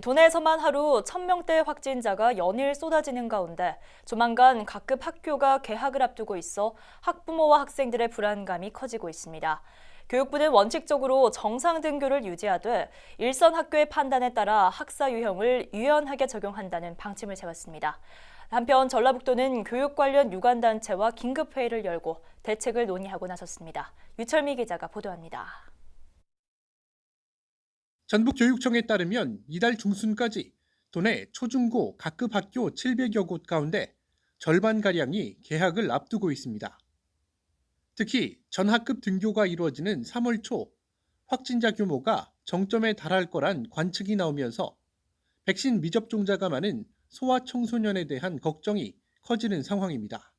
도내에서만 하루 1000명대 확진자가 연일 쏟아지는 가운데 조만간 각급 학교가 개학을 앞두고 있어 학부모와 학생들의 불안감이 커지고 있습니다. 교육부는 원칙적으로 정상 등교를 유지하되 일선 학교의 판단에 따라 학사 유형을 유연하게 적용한다는 방침을 세웠습니다. 한편 전라북도는 교육 관련 유관단체와 긴급회의를 열고 대책을 논의하고 나섰습니다. 유철미 기자가 보도합니다. 전북교육청에 따르면 이달 중순까지 도내 초중고 각급 학교 700여 곳 가운데 절반가량이 개학을 앞두고 있습니다. 특히 전학급 등교가 이루어지는 3월 초 확진자 규모가 정점에 달할 거란 관측이 나오면서 백신 미접종자가 많은 소아 청소년에 대한 걱정이 커지는 상황입니다.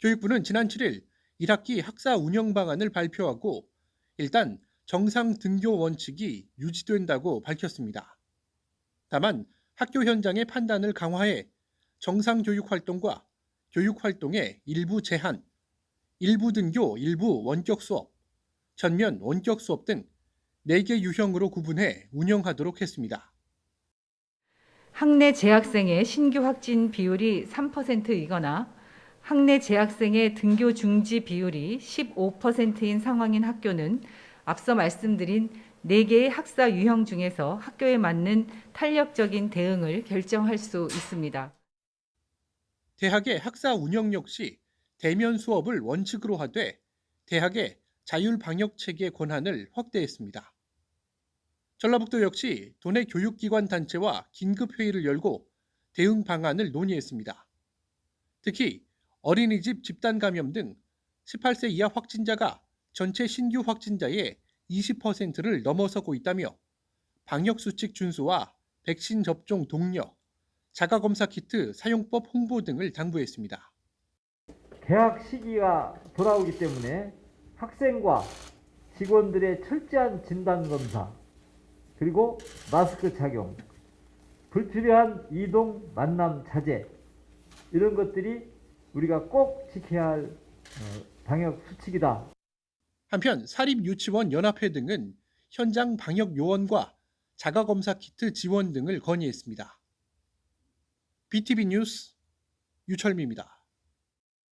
교육부는 지난 7일 1학기 학사 운영 방안을 발표하고 일단 정상 등교 원칙이 유지된다고 밝혔습니다. 다만 학교 현장의 판단을 강화해 정상 교육 활동과 교육 활동의 일부 제한, 일부 등교, 일부 원격 수업, 전면 원격 수업 등 4개 유형으로 구분해 운영하도록 했습니다. 학내 재학생의 신규 확진 비율이 3%이거나 학내 재학생의 등교 중지 비율이 15%인 상황인 학교는 앞서 말씀드린 4개의 학사 유형 중에서 학교에 맞는 탄력적인 대응을 결정할 수 있습니다. 대학의 학사 운영 역시 대면 수업을 원칙으로 하되 대학의 자율 방역 체계 권한을 확대했습니다. 전라북도 역시 도내 교육기관 단체와 긴급 회의를 열고 대응 방안을 논의했습니다. 특히 어린이집 집단 감염 등 18세 이하 확진자가 전체 신규 확진자의 20%를 넘어서고 있다며 방역 수칙 준수와 백신 접종 독려, 자가검사 키트 사용법 홍보 등을 당부했습니다. 개학 시기가 돌아오기 때문에 학생과 직원들의 철저한 진단 검사 그리고 마스크 착용 불필요한 이동 만남 자제 이런 것들이 우리가 꼭 지켜야 할 어, 방역 수칙이다. 한편 사립유치원 연합회 등은 현장 방역 요원과 자가검사 키트 지원 등을 건의했습니다. BTV 뉴스 유철미입니다.